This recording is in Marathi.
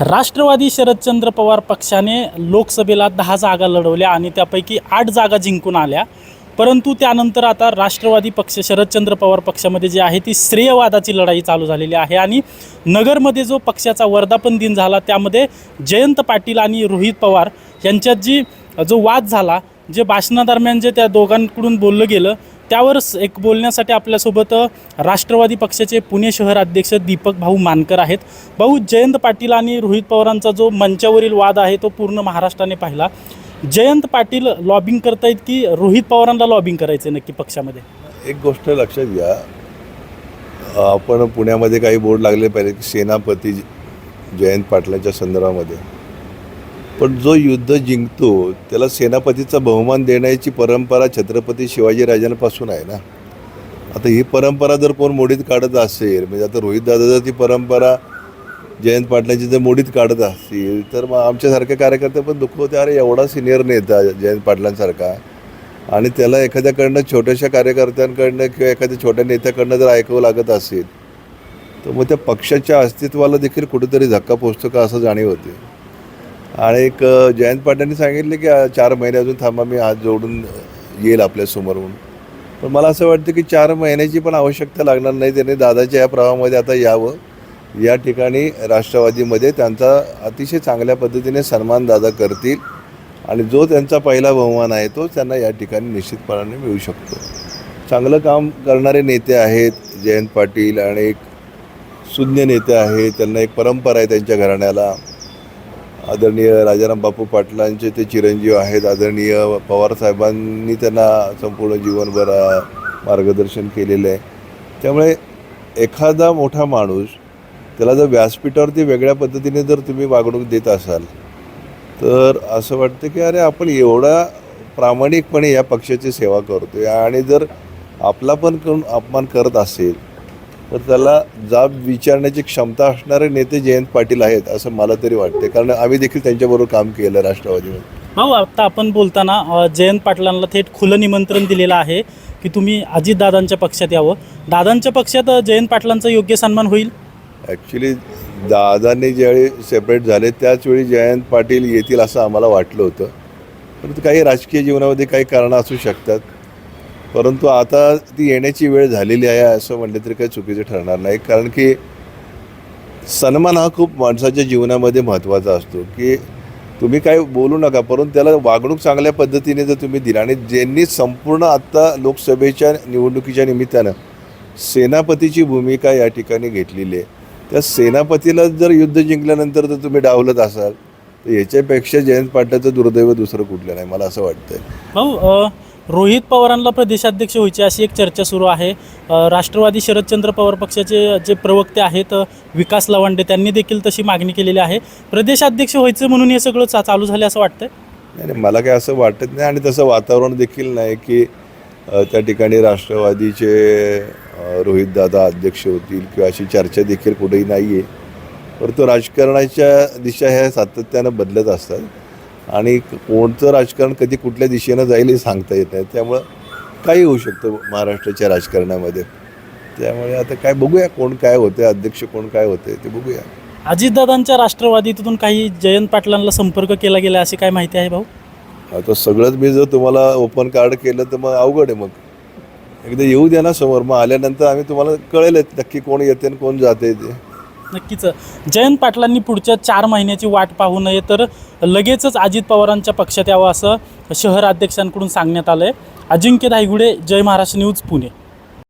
राष्ट्रवादी शरदचंद्र पवार पक्षाने लोकसभेला दहा जागा लढवल्या आणि त्यापैकी आठ जागा जिंकून आल्या. परंतु त्यानंतर आता राष्ट्रवादी पक्ष शरदचंद्र पवार पक्षामध्ये जे आहे ती श्रेयवादाची लढाई चालू झालेली आहे आणि नगरमध्ये जो पक्षाचा वर्धापन दिन झाला त्यामध्ये जयंत पाटील आणि रोहित पवार यांच्यात जी जो वाद झाला जे भाषणादरम्यान जे त्या दोघांकडून बोललं गेलं त्यावर एक बोलण्यासाठी आपल्यासोबत राष्ट्रवादी पक्षाचे पुणे शहर अध्यक्ष दीपक भाऊ मानकर आहेत. भाऊ जयंत पाटील आणि रोहित पवारांचा जो मंचावरील वाद आहे तो पूर्ण महाराष्ट्राने पाहिला. जयंत पाटील लॉबिंग करतायत की रोहित पवारांना लॉबिंग करायचं नक्की पक्षामध्ये? एक गोष्ट लक्षात घ्या. आपण पुण्यामध्ये काही बोर्ड लागले पाहिजे की सेनापती जयंत पाटलांच्या संदर्भामध्ये. पण जो युद्ध जिंकतो त्याला सेनापतीचा बहुमान देण्याची परंपरा छत्रपती शिवाजीराजांपासून आहे ना? आता ही परंपरा जर कोण मोडीत काढत असेल म्हणजे आता रोहितदादा जर ती परंपरा जयंत पाटलांची जर मोडीत काढत असतील तर मग आमच्यासारखे कार्यकर्ते पण दुःख होते. अरे एवढा सिनियर नेता जयंत पाटलांसारखा. आणि त्याला एखाद्याकडनं छोट्याशा कार्यकर्त्यांकडनं किंवा एखाद्या छोट्या नेत्याकडनं जर ऐकावं लागत असेल तर मग त्या पक्षाच्या अस्तित्वाला देखील कुठेतरी धक्का पोचतो का असं जाणीव होते. आणि एक जयंत पाटलांनी सांगितले की चार महिने अजून थांबा मी हात जोडून येईल आपल्यासमोरून पण मला असं वाटतं की चार महिन्याची पण आवश्यकता लागणार नाही. त्याने दादाच्या या प्रवाहामध्ये आता यावं. या ठिकाणी राष्ट्रवादीमध्ये त्यांचा अतिशय चांगल्या पद्धतीने सन्मान दादा करतील आणि जो त्यांचा पहिला बहुमान आहे तो त्यांना या ठिकाणी निश्चितपणाने मिळू शकतो. चांगलं काम करणारे नेते आहेत जयंत पाटील आणि एक शून्य नेते आहेत. त्यांना एक परंपरा आहे त्यांच्या घराण्याला. आदरणीय राजाराम बापू पाटलांचे ते चिरंजीव आहेत. आदरणीय पवार साहेबांनी त्यांना संपूर्ण जीवनभर मार्गदर्शन केलेलं आहे. त्यामुळे एखादा मोठा माणूस त्याला जर व्यासपीठावरती वेगळ्या पद्धतीने जर तुम्ही वागणूक देत असाल तर असं वाटतं की अरे आपण एवढा प्रामाणिकपणे या पक्षाची सेवा करतो आहे आणि जर आपला पण करून अपमान करत असेल तर त्याला जाब विचारण्याची क्षमता असणारे नेते जयंत पाटील आहेत असं मला तरी वाटते कारण आम्ही देखील त्यांच्याबरोबर काम केलं राष्ट्रवादीमध्ये भाऊ आता आपण बोलताना जयंत पाटलांना थेट खुलं निमंत्रण दिलेलं आहे की तुम्ही अजितदादांच्या पक्षात यावं. दादांच्या पक्षात जयंत पाटलांचा योग्य सन्मान होईल? ॲक्च्युली दादांनी ज्यावेळी सेपरेट झाले त्याचवेळी जयंत पाटील येतील असं आम्हाला वाटलं होतं. परंतु काही राजकीय जीवनामध्ये काही कारणं असू शकतात. परंतु आता ती येण्याची वेळ झालेली आहे असं म्हटलं तरी काही चुकीचं ठरणार नाही. कारण की सन्मान हा खूप माणसाच्या जीवनामध्ये महत्त्वाचा असतो की तुम्ही काय बोलू नका परंतु त्याला वागणूक चांगल्या पद्धतीने जर तुम्ही दिला आणि ज्यांनी संपूर्ण आत्ता लोकसभेच्या निवडणुकीच्या निमित्तानं सेनापतीची भूमिका या ठिकाणी घेतलेली आहे. त्या सेनापतीला जर युद्ध जिंकल्यानंतर जर तुम्ही डावलत असाल तर याच्यापेक्षा जयंत पाटलाचं दुर्दैव दुसरं कुठलं नाही मला असं वाटतंय. भाऊ रोहित पवारांना प्रदेशाध्यक्ष व्हायचे अशी एक चर्चा सुरू आहे. राष्ट्रवादी शरदचंद्र पवार पक्षाचे जे प्रवक्ते आहेत विकास लवांडे त्यांनी देखील तशी मागणी केलेली आहे. प्रदेशाध्यक्ष व्हायचं म्हणून हे सगळं चा चालू झालं असं वाटतंय? नाही नाही, मला काय असं वाटत नाही आणि तसं वातावरण देखील नाही की त्या ठिकाणी राष्ट्रवादीचे रोहितदादा अध्यक्ष होतील किंवा अशी चर्चा देखील कुठेही नाही आहे परंतु राजकारणाच्या दिशा ह्या सातत्यानं बदलत असतात. आणि कोणतं राजकारण कधी कुठल्या दिशेनं जाईल हे सांगता येत नाही. त्यामुळं काही होऊ शकतं महाराष्ट्राच्या राजकारणामध्ये. त्यामुळे आता काय बघूया कोण काय होते अध्यक्ष कोण काय होते ते बघूया. अजितदादांच्या राष्ट्रवादीतून काही जयंत पाटलांना संपर्क केला गेला अशी काय माहिती आहे भाऊ? आता सगळंच मी जर तुम्हाला ओपन कार्ड केलं तर मग अवघड आहे मग. एकदा येऊ द्या ना समोर. मग आल्यानंतर आम्ही तुम्हाला कळेलच नक्की कोण येते आणि कोण जाते ते. नक्कीच. जयंत पाटलांनी पुढच्या चार महिन्याची वाट पाहू नये तर लगेचच अजित पवारांच्या पक्षात यावं असं शहर अध्यक्षांकडून सांगण्यात आलं आहे अजिंक्य धायगुडे जय महाराष्ट्र न्यूज पुणे.